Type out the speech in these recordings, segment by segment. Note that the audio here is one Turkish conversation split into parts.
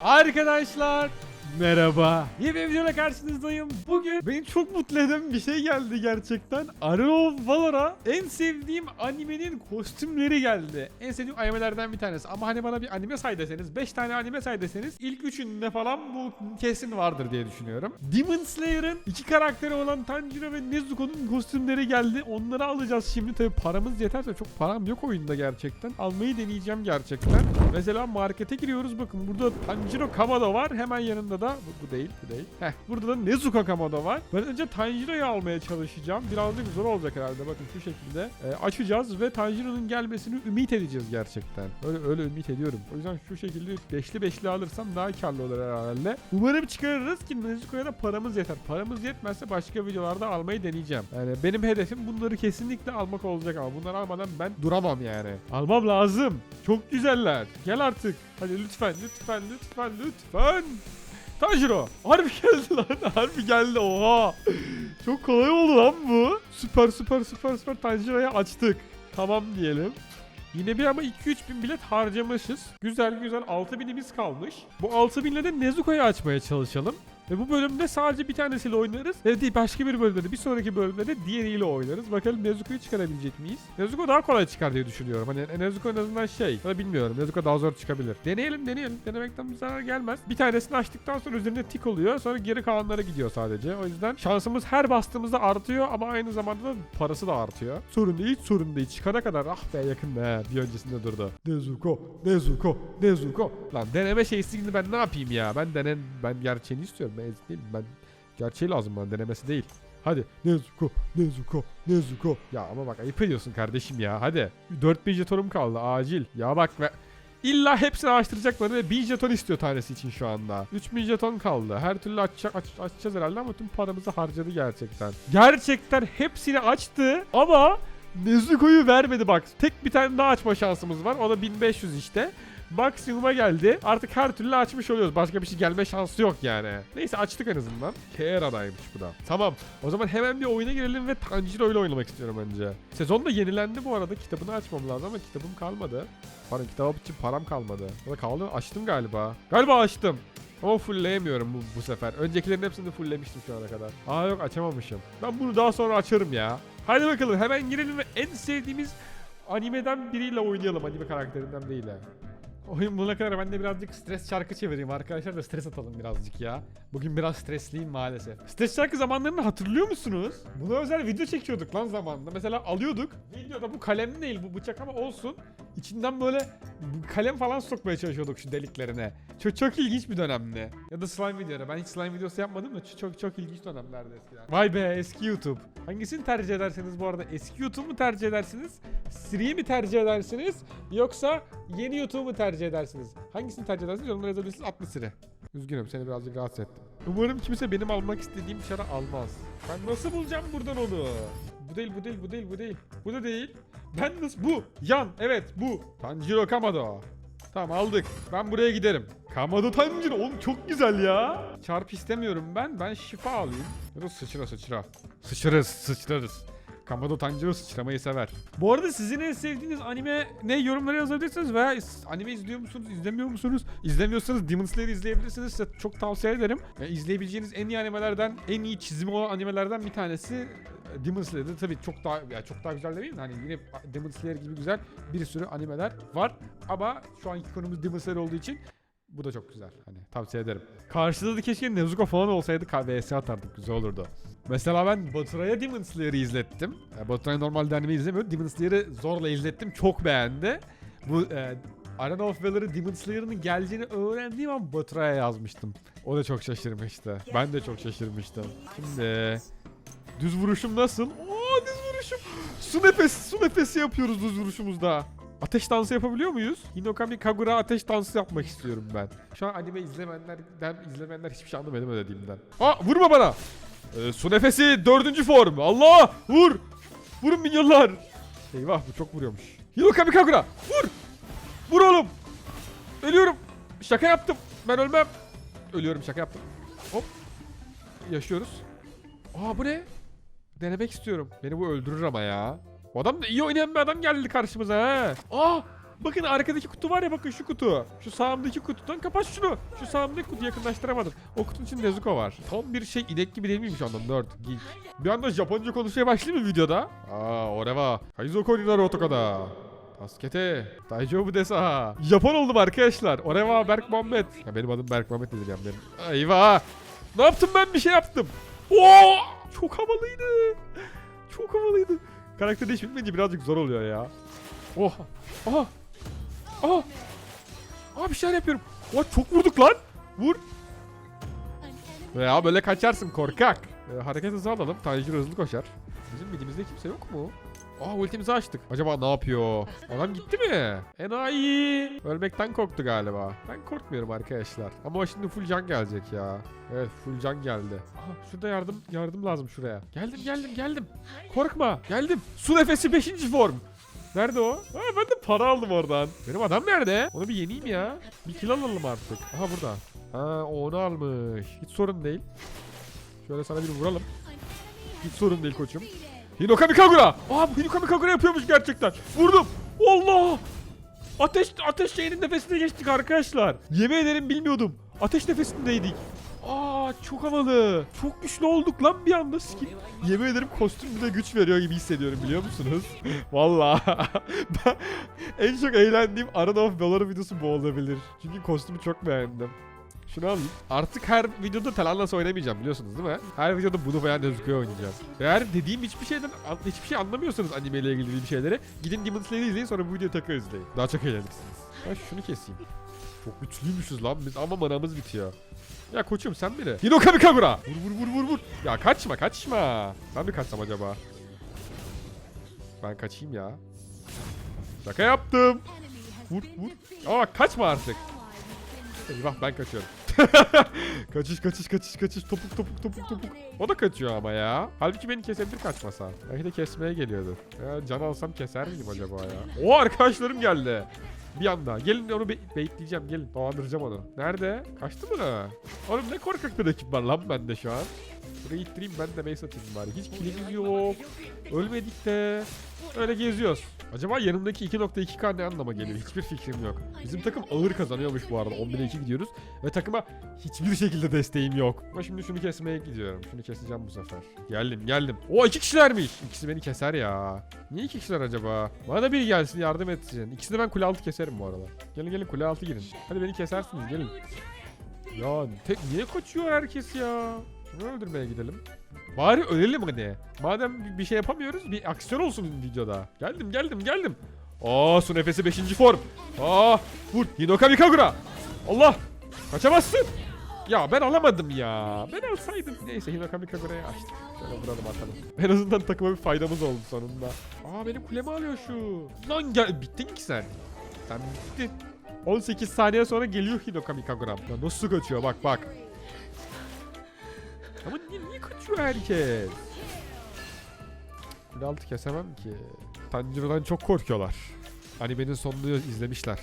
Arkadaşlar merhaba. Yeni bir videoyla karşınızdayım. Bugün beni çok mutlu eden bir şey geldi gerçekten. Of Valor'a en sevdiğim animenin kostümleri geldi. En sevdiğim animelerden bir tanesi. Ama hani bana bir anime say deseniz, 5 tane anime say deseniz ilk üçünde falan bu kesin vardır diye düşünüyorum. Demon Slayer'ın iki karakteri olan Tanjiro ve Nezuko'nun kostümleri geldi. Onları alacağız şimdi. Tabi paramız yeterse çok param yok oyunda gerçekten. Almayı deneyeceğim gerçekten. Mesela markete giriyoruz. Bakın burada Tanjiro Kamado var. Hemen yanında da bu, bu değil, bu değil. Heh, burada da Nezuko Kamado var. Ben önce Tanjiro'yu almaya çalışacağım. Birazcık zor olacak herhalde. Bakın şu şekilde e, açacağız ve Tanjiro'nun gelmesini ümit edeceğiz gerçekten. Öyle öyle ümit ediyorum. O yüzden şu şekilde beşli beşli alırsam daha karlı olur herhalde. Umarım çıkarırız ki Nezuko'ya da paramız yeter. Paramız yetmezse başka videolarda almayı deneyeceğim. Yani benim hedefim bunları kesinlikle almak olacak ama bunları almadan ben duramam yani. Almam lazım. Çok güzeller. Gel artık. Hadi lütfen lütfen lütfen lütfen. Tanjiro. Harbi geldi lan. Harbi geldi. Oha. Çok kolay oldu lan bu. Süper süper süper süper Tanjiro'yu açtık. Tamam diyelim. Yine bir ama 2-3 bin bilet harcamışız. Güzel güzel 6 binimiz kalmış. Bu 6 binle de Nezuko'yu açmaya çalışalım. Ve bu bölümde sadece bir tanesiyle oynarız. Ve değil başka bir bölümde de bir sonraki bölümde de diğeriyle oynarız. Bakalım Nezuko'yu çıkarabilecek miyiz? Nezuko daha kolay çıkar diye düşünüyorum. Hani Nezuko en azından şey. Ya bilmiyorum. Nezuko daha zor çıkabilir. Deneyelim deneyelim. Denemekten bir zarar gelmez. Bir tanesini açtıktan sonra üzerine tik oluyor. Sonra geri kalanlara gidiyor sadece. O yüzden şansımız her bastığımızda artıyor ama aynı zamanda da parası da artıyor. Sorun değil sorun değil. Çıkana kadar ah be yakın be. Bir öncesinde durdu. Nezuko, Nezuko, Nezuko. Lan deneme şeysini ben ne yapayım ya? Ben denen ben gerçeğini istiyorum. Ben ezik değilim. Ben gerçeği lazım bana denemesi değil. Hadi Nezuko, Nezuko, Nezuko. Ya ama bak ayıp ediyorsun kardeşim ya. Hadi. 4000 jetonum kaldı acil. Ya bak ve İlla hepsini açtıracak bana ve 1000 jeton istiyor tanesi için şu anda. 3000 jeton kaldı. Her türlü açacak, aç, açacağız herhalde ama tüm paramızı harcadı gerçekten. Gerçekten hepsini açtı ama Nezuko'yu vermedi bak. Tek bir tane daha açma şansımız var. O da 1500 işte. Maksimuma geldi. Artık her türlü açmış oluyoruz. Başka bir şey gelme şansı yok yani. Neyse açtık en azından. Kera'daymış bu da. Tamam. O zaman hemen bir oyuna girelim ve Tanjiro ile oynamak istiyorum önce. Sezon da yenilendi bu arada. Kitabını açmam lazım ama kitabım kalmadı. Pardon kitap için param kalmadı. Ya da kaldı. Açtım galiba. Galiba açtım. Ama fullleyemiyorum bu, bu sefer. Öncekilerin hepsini fulllemiştim şu ana kadar. Aa yok açamamışım. Ben bunu daha sonra açarım ya. Hadi bakalım hemen girelim ve en sevdiğimiz animeden biriyle oynayalım. Anime karakterinden değil. Oyun bulana kadar ben de birazcık stres şarkı çevireyim arkadaşlar da stres atalım birazcık ya. Bugün biraz stresliyim maalesef. Stres şarkı zamanlarını hatırlıyor musunuz? Buna özel video çekiyorduk lan zamanında. Mesela alıyorduk. Videoda bu kalem değil bu bıçak ama olsun. İçinden böyle kalem falan sokmaya çalışıyorduk şu deliklerine. Çok çok ilginç bir dönemdi. Ya da slime videoları. Ben hiç slime videosu yapmadım da çok çok ilginç dönemlerdi eskiden. Vay be eski YouTube. Hangisini tercih ederseniz bu arada eski YouTube mu tercih edersiniz? Siri'yi mi tercih edersiniz? Yoksa yeni YouTube mu tercih edersiniz? Hangisini tercih edersiniz? Yorumlara yazabilirsiniz. 60 Siri. Üzgünüm seni birazcık rahatsız ettim. Umarım kimse benim almak istediğim çarı almaz. Ben nasıl bulacağım buradan onu? Bu değil, bu değil, bu değil, bu değil. Bu da değil. Ben nasıl? Bu. Yan. Evet bu. Tanjiro Kamado. Tamam aldık. Ben buraya giderim. Kamado Tanjiro. Oğlum çok güzel ya. Çarp istemiyorum ben. Ben şifa alayım. Ya da sıçra sıçra. Sıçrarız sıçrarız. Kamado Tanjiro sıçramayı sever. Bu arada sizin en sevdiğiniz anime ne yorumlara yazabilirsiniz veya anime izliyor musunuz, izlemiyor musunuz? İzlemiyorsanız Demon Slayer izleyebilirsiniz. Size çok tavsiye ederim. Ya, izleyebileceğiniz en iyi animelerden, en iyi çizimi olan animelerden bir tanesi e, Demon Slayer'da tabii çok daha ya çok daha güzel demeyeyim de hani yine Demon Slayer gibi güzel bir sürü animeler var ama şu anki konumuz Demon Slayer olduğu için bu da çok güzel. Hani tavsiye ederim. Karşıda da keşke Nezuko falan olsaydı KVS atardık. Güzel olurdu. Mesela ben Baturay'a Demon Slayer'ı izlettim. E, Baturay normalde anime izlemiyor. Demon Slayer'ı zorla izlettim. Çok beğendi. Bu e, Arena of Valor'ı Demon Slayer'ın geleceğini öğrendiğim an Baturay'a yazmıştım. O da çok şaşırmıştı. Ben de çok şaşırmıştım. Şimdi düz vuruşum nasıl? Oo düz vuruşum. Su nefesi, su nefesi yapıyoruz düz vuruşumuzda. Ateş dansı yapabiliyor muyuz? Hinokami Kagura ateş dansı yapmak istiyorum ben. Şu an anime izlemeyenlerden izlemeyenler hiçbir şey anlamadı dediğimden. Aa vurma bana. Ee, su nefesi dördüncü form. Allah vur. Vurun minyonlar. Eyvah bu çok vuruyormuş. Hinokami Kagura vur. Vur oğlum. Ölüyorum. Şaka yaptım. Ben ölmem. Ölüyorum şaka yaptım. Hop. Yaşıyoruz. Aa bu ne? Denemek istiyorum. Beni bu öldürür ama ya. O adam da iyi oynayan bir adam geldi karşımıza ha. Aa! Bakın arkadaki kutu var ya bakın şu kutu. Şu sağımdaki kutudan kapat şunu. Şu sağımdaki kutuyu yakınlaştıramadım. O kutunun içinde Nezuko var. Tam bir şey inek gibi değil miymiş ondan nerd geek. Bir anda Japonca konuşmaya başlayayım mı videoda? Aa oreva. Kaizoko ni otokada. Taskete. Daijoubu desa. Japon oldum arkadaşlar. Oreva Berk Muhammed. Ya benim adım Berk Muhammed nedir yani benim. Eyvah. Ne yaptım ben bir şey yaptım. Oo! Çok havalıydı. Çok havalıydı. Karakter değişmeyince birazcık zor oluyor ya. Oh. Aha. Aha. Aa bir şeyler yapıyorum. Oha çok vurduk lan. Vur. Ya böyle kaçarsın korkak. Ee, hareket hızı alalım. Tanjiro hızlı koşar. Bizim midimizde kimse yok mu? Aa ultimizi açtık. Acaba ne yapıyor? Adam gitti mi? Enayi. Ölmekten korktu galiba. Ben korkmuyorum arkadaşlar. Ama şimdi full can gelecek ya. Evet full can geldi. Aha şurada yardım yardım lazım şuraya. Geldim geldim geldim. Korkma. Geldim. Su nefesi 5. form. Nerede o? Ha ben de para aldım oradan. Benim adam nerede? Onu bir yeneyim ya. Bir kill alalım artık. Aha burada. Ha onu almış. Hiç sorun değil. Şöyle sana bir vuralım. Hiç sorun değil koçum. Hinokami Kagura. Aa bu Hinokami Kagura yapıyormuş gerçekten. Vurdum. Allah. Ateş ateş şeyinin nefesine geçtik arkadaşlar. Yemin ederim bilmiyordum. Ateş nefesindeydik. Çok havalı. Çok güçlü olduk lan bir anda skin. Yemin ederim kostüm bize güç veriyor gibi hissediyorum biliyor musunuz? Vallahi. Ben- en çok eğlendiğim Arena of Valor videosu bu olabilir. Çünkü kostümü çok beğendim. Şunu alayım. Artık her videoda Talanlas oynamayacağım biliyorsunuz değil mi? Her videoda bunu veya Nezuko'yu oynayacağım. Eğer dediğim hiçbir şeyden hiçbir şey anlamıyorsanız anime ile ilgili bir şeyleri gidin Demon Slayer'ı izleyin sonra bu videoyu tekrar izleyin. Daha çok eğlenirsiniz. Ben şunu keseyim. Çok güçlüymüşüz lan biz ama manamız bitiyor. Ya koçum sen biri. Hinokami Kagura. Vur vur vur vur vur. Ya kaçma kaçma. Ben mi kaçsam acaba? Ben kaçayım ya. Şaka yaptım. Vur vur. Aa kaçma artık. Eyvah ben kaçıyorum. kaçış kaçış kaçış kaçış topuk topuk topuk topuk. O da kaçıyor ama ya. Halbuki beni kesebilir kaçmasa. Belki de kesmeye geliyordu. Ya can alsam keser miydim acaba ya? O arkadaşlarım geldi. Bir anda. Gelin onu be bekleyeceğim gelin. Dolandıracağım onu. Nerede? Kaçtı mı? Oğlum ne korkak bir ekip var lan bende şu an. Burayı ittireyim ben de base atayım bari. Hiç kilimiz yok. Ölmedik de. Öyle geziyoruz. Acaba yanımdaki 2.2k ne anlama geliyor? Hiçbir fikrim yok. Bizim takım ağır kazanıyormuş bu arada. 11'e 2 gidiyoruz. Ve takıma hiçbir şekilde desteğim yok. Ama şimdi şunu kesmeye gidiyorum. Şunu keseceğim bu sefer. Geldim geldim. O iki kişilermiş. İkisi beni keser ya. Niye iki kişiler acaba? Bana da biri gelsin yardım etsin. İkisini ben kule altı keserim bu arada. Gelin gelin kule altı girin. Hadi beni kesersiniz gelin. Ya tek niye kaçıyor herkes ya? Şunu öldürmeye gidelim. Bari ölelim hadi. Madem bir- şey yapamıyoruz bir aksiyon olsun videoda. Geldim geldim geldim. Aa su nefesi 5. form. Aa vur Hinokami Kagura. Allah kaçamazsın. Ya ben alamadım ya. Ben alsaydım. Neyse Hinokami Kagura'yı açtık. Şöyle vuralım atalım. En azından takıma bir faydamız oldu sonunda. Aa benim kulemi alıyor şu. Lan gel bittin ki sen. Sen bittin. 18 saniye sonra geliyor Hinokami Kagura. Ya nasıl kaçıyor bak bak. Ama niye, niye kaçıyor herkes? Kule altı kesemem ki. Tanjiro'dan çok korkuyorlar. Animenin sonunu izlemişler.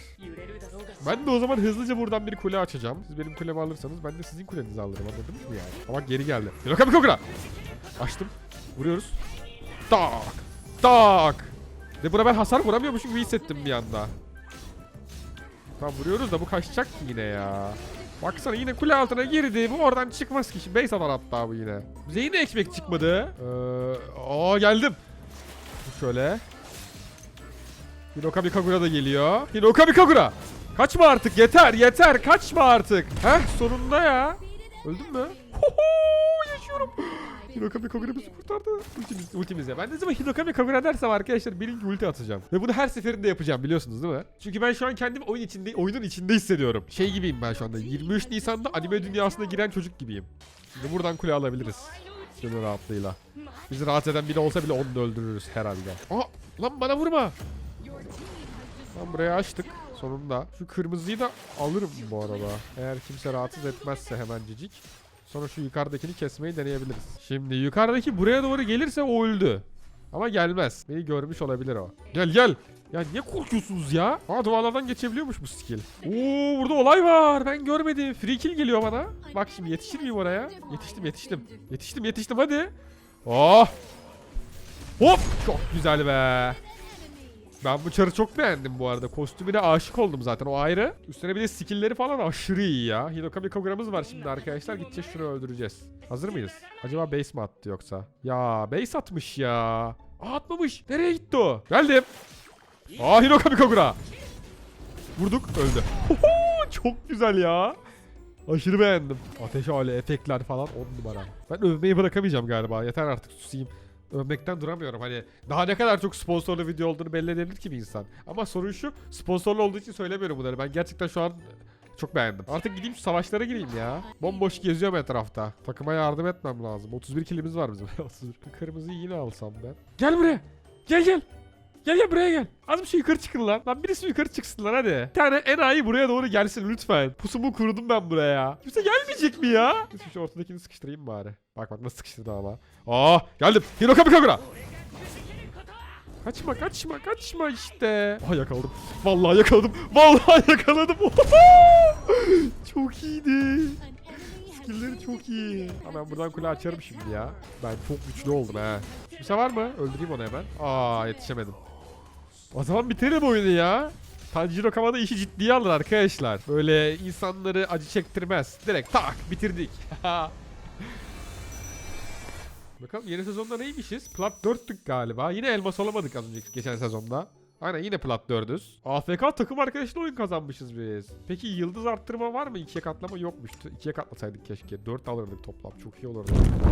Ben de o zaman hızlıca buradan bir kule açacağım. Siz benim kulemi alırsanız ben de sizin kulenizi alırım anladınız mı yani? Ama geri geldi. Hinokami Kagura! Açtım. Vuruyoruz. Tak! Tak! Ve buna ben hasar vuramıyormuşum gibi hissettim bir anda. Tamam vuruyoruz da bu kaçacak ki yine ya. Baksana yine kule altına girdi. Bu oradan çıkmaz ki. Şimdi base atar hatta bu yine. Bize yine ekmek çıkmadı. Ee, aa geldim. Şöyle. Hinokami Kagura da geliyor. Hinokami Kagura. Kaçma artık yeter yeter kaçma artık. Heh sonunda ya. Öldün mü? Hoho yaşıyorum. Hinokami Kagura bizi kurtardı. Ultimiz, ultimiz ya. Ben ne zaman Hinokami Kagura dersem arkadaşlar birinci ulti atacağım. Ve bunu her seferinde yapacağım biliyorsunuz değil mi? Çünkü ben şu an kendimi oyun içinde, oyunun içinde hissediyorum. Şey gibiyim ben şu anda. 23 Nisan'da anime dünyasına giren çocuk gibiyim. Şimdi buradan kule alabiliriz. Gönül rahatlığıyla. Bizi rahatsız eden biri olsa bile onu da öldürürüz herhalde. Aa lan bana vurma. Lan burayı açtık sonunda. Şu kırmızıyı da alırım bu arada. Eğer kimse rahatsız etmezse hemencecik. Sonra şu yukarıdakini kesmeyi deneyebiliriz. Şimdi yukarıdaki buraya doğru gelirse o öldü. Ama gelmez. Beni görmüş olabilir o. Gel gel. Ya niye korkuyorsunuz ya? Aa duvarlardan geçebiliyormuş bu skill. Oo burada olay var. Ben görmedim. Free kill geliyor bana. Bak şimdi yetişir miyim oraya? Yetiştim yetiştim. Yetiştim yetiştim hadi. Oh. Hop. Çok güzel be. Ben bu çarı çok beğendim bu arada. Kostümüne aşık oldum zaten o ayrı. Üstüne bir de skill'leri falan aşırı iyi ya. Hinokami Kogura'mız var şimdi arkadaşlar. Gideceğiz şunu öldüreceğiz. Hazır mıyız? Acaba base mi attı yoksa? Ya base atmış ya. Aa atmamış. Nereye gitti o? Geldim. Aa Hinokami Kogura. Vurduk öldü. Hoho, çok güzel ya. Aşırı beğendim. Ateş hali, efektler falan 10 numara. Ben övmeyi bırakamayacağım galiba. Yeter artık susayım. Övmekten duramıyorum. Hani daha ne kadar çok sponsorlu video olduğunu belli edebilir ki bir insan. Ama sorun şu, sponsorlu olduğu için söylemiyorum bunları. Ben gerçekten şu an çok beğendim. Artık gideyim şu savaşlara gireyim ya. Bomboş geziyorum etrafta. Takıma yardım etmem lazım. 31 kilimiz var bizim. 31. Kırmızıyı yine alsam ben. Gel buraya. Gel gel. Gel gel buraya gel. Az bir şey yukarı çıkın lan. Lan birisi yukarı çıksın lan hadi. Bir tane enayi buraya doğru gelsin lütfen. Pusumu kurudum ben buraya. Kimse gelmeyecek mi ya? Neyse şu ortadakini sıkıştırayım bari. Bak bak nasıl sıkıştırdı ama. Aa geldim. Hirokami Kagura. Kaçma kaçma kaçma işte. Aha yakaladım. Vallahi yakaladım. Vallahi yakaladım. çok iyiydi. Skill'leri çok iyi. Ha, ben buradan kule açarım şimdi ya. Ben çok güçlü oldum ha. Kimse var mı? Öldüreyim onu hemen. Aa yetişemedim. O zaman bitirelim oyunu ya. Tanjiro Kamada işi ciddiye alır arkadaşlar. Böyle insanları acı çektirmez. Direkt tak bitirdik. Bakalım yeni sezonda neymişiz? Plat 4'tük galiba. Yine elmas olamadık az önceki geçen sezonda. Aynen yine plat 4'üz. AFK takım arkadaşlı oyun kazanmışız biz. Peki yıldız arttırma var mı? İkiye katlama yokmuştu. İkiye katlasaydık keşke. 4 alırdık toplam. Çok iyi olurdu.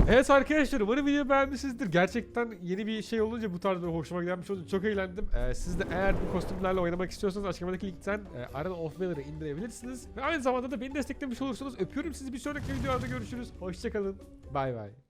Evet arkadaşlar umarım videoyu beğenmişsinizdir. Gerçekten yeni bir şey olunca bu tarz hoşuma giden bir şey oldu. Çok eğlendim. Ee, siz de eğer bu kostümlerle oynamak istiyorsanız açıklamadaki linkten e, Arena of Valor'ı indirebilirsiniz. Ve aynı zamanda da beni desteklemiş olursunuz. Öpüyorum sizi bir sonraki videoda görüşürüz. Hoşçakalın. Bay bay.